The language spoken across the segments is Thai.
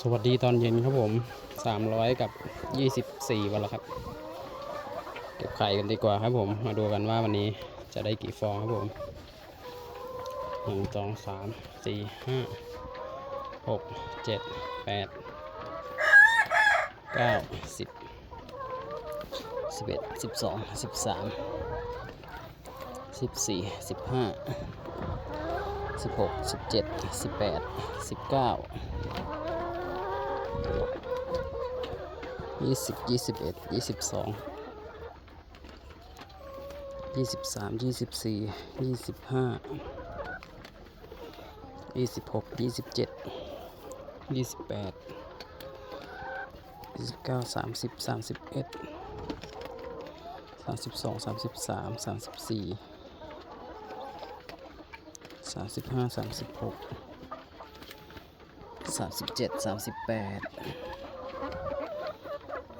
สวัสดีตอนเย็นครับผม 300 กับ 24 วันแล้วครับ เก็บไข่กันดีกว่าครับผม มาดูกันว่าวันนี้จะได้กี่ฟองครับผมหนึ่งสองสามสี่ห้าหกเจ็ดแปดเก้าสิบสิบเอ็ดสิบสองสิบสามสิบสี่สิบห้าสิบหกสิบเจ็ดสิบแปดสิบเก้า ยี่สิบยี่สิบเอ็ดยี่สิบสองยี่สิบสามยี่สิบสี่ยี่สิบห้ายี่สิบหกยี่สิบเจ็ดยี่สิบแปดยี่สิบเก้าสามสิบสามสิบเอ็ดสามสิบสองสามสิบสามสามสิบสี่สามสิบห้าสามสิบหกสามสิบเจ็ดสามสิบแปด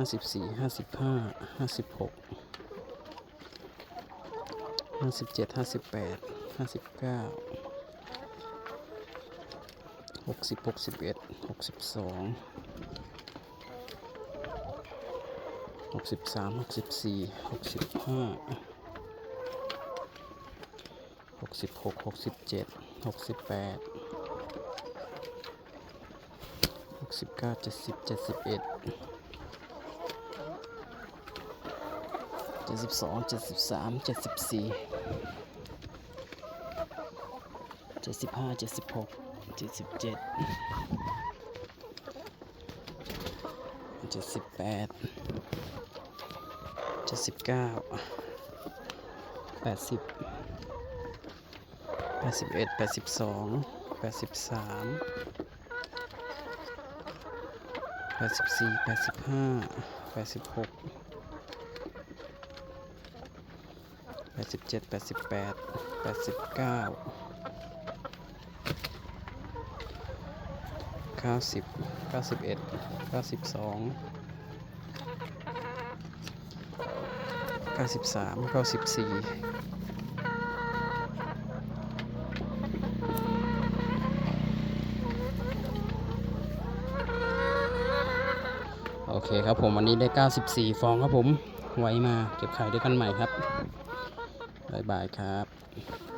ห้าสิบสี่ห้าสิบห้าห้าสิบหกห้าสิบเจ็ดห้าสิบแปดห้าสิบเก้าหกสิบหกสิบเอ็ดหกสิบสองหกสิบสามหกสิบสี่หกสิบห้าหกสิบหกหกสิบเจ็ดหกสิบแปดหกสิบเก้าเจ็ดสิบเจ็ดสิบเอ็ด เจ็ดสิบสองเจ็ดสิบสามเจ็ดสิบสี่เจ็ดสิบห้าเจ็ดสิบหกเจ็ดสิบเจ็ดเจ็ดสิบแปดเจ็ดสิบเก้าแปดสิบแปดสิบเอ็ดแปดสิบสองแปดสิบสามแปดสิบสี่แปดสิบห้าแปดสิบหกแป ดสิบเจ็ดแปดสิบแปดแปดสิบเก้าเก้าสิบเก้าสิบเอ็ดเก้าสิบสองเก้าสิบสามเก้าสิบสี่โอเคครับผมวันนี้ได้ 94 ฟองครับผม ไว้มาเก็บไข่ด้วยกันใหม่ครับ บ๊ายบายครับ